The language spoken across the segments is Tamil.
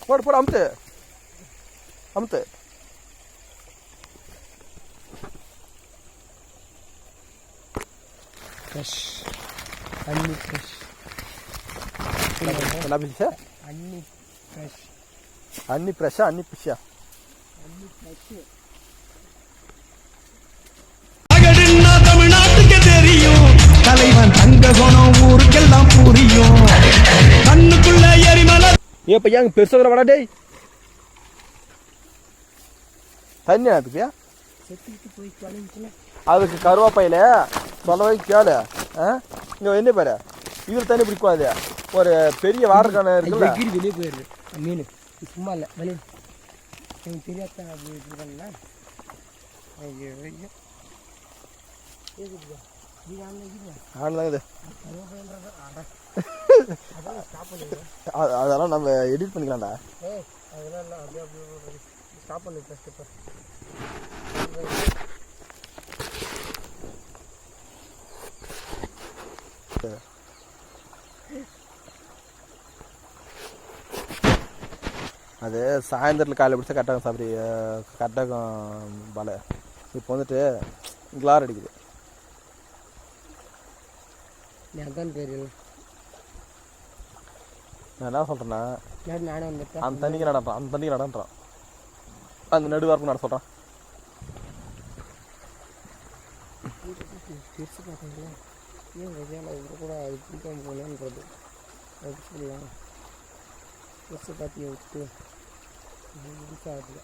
போடு போடு அமுத்து அமுத்து ஃப்ரெஷ் அன்னி ஃப்ரெஷ் ஃப்ரெஷ் அகடுன்னா தமிழ்நாட்டுக்கு தெரியும் தலைவன் தங்க குணம் எரிமலை ஏ பையன் பெருசாக வாடா டேய். தண்ணி அதுக்குயா செத்துக்கிட்டு போய் தொலைஞ்சுல. அதுக்கு கருவாப்பையில சொல்லவே கேளு ஆ? இங்கே என்ன பாரு இதில் தண்ணி பிடிக்காது ஒரு பெரிய வாட்டர் கேன் இருக்குல்ல? வெளியே போயிடுது மீன் இது சும்மா இல்லை வெளியே. எனக்கு தெரியாத அப்படி இப்படி அதெல்லாம் நம்ம எடிட் பண்ணிக்கலாம்டா. ஸ்டாப் பண்ணி அது சாயந்தரத்தில் காலையில் பிடிச்சா கரெக்டாக சாப்பிடி கரெக்டாக பல. இப்போ வந்துட்டு கிளார் அடிக்குது. அதான் பேர். நான் என்ன சொல்கிறேன்னா நானே வந்துட்டேன். அந்த தண்ணிக்கு நடன்றான் அந்த தண்ணிக்கு நடன்றான் அந்த நடுவார்ப்பு நட சொல்கிறான் பெருசு பார்த்தீங்களா ஏன் விஜயால இவ்வளோ கூட அது பிடிக்காம போனேன்றது அது சொல்லலாம் பெருசு பார்த்தியை விட்டு பிடிக்காது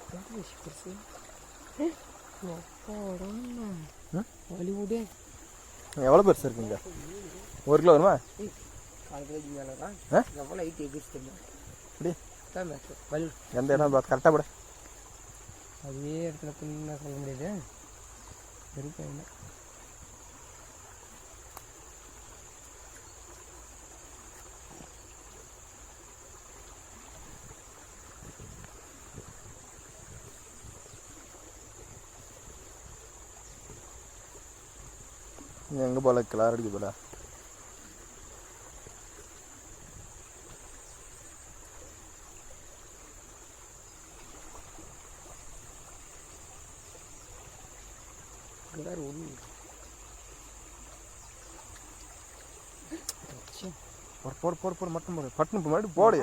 அப்பாடா ஹாலிவுட்டே எவ்வளோ பெருசு இருக்குங்க? ஒரு கிலோ வருமா? எந்த இடம் பார்த்து கரெக்டாக போட. அதே இடத்துல சொல்ல முடியாது. பெருப்பையில எங்கே போல? கிளார் அடிக்க போல? வேறு ஒன்று போடு போடு போடு மட்டும் போடு. பட்டுன்னு முன்னாடி போடு.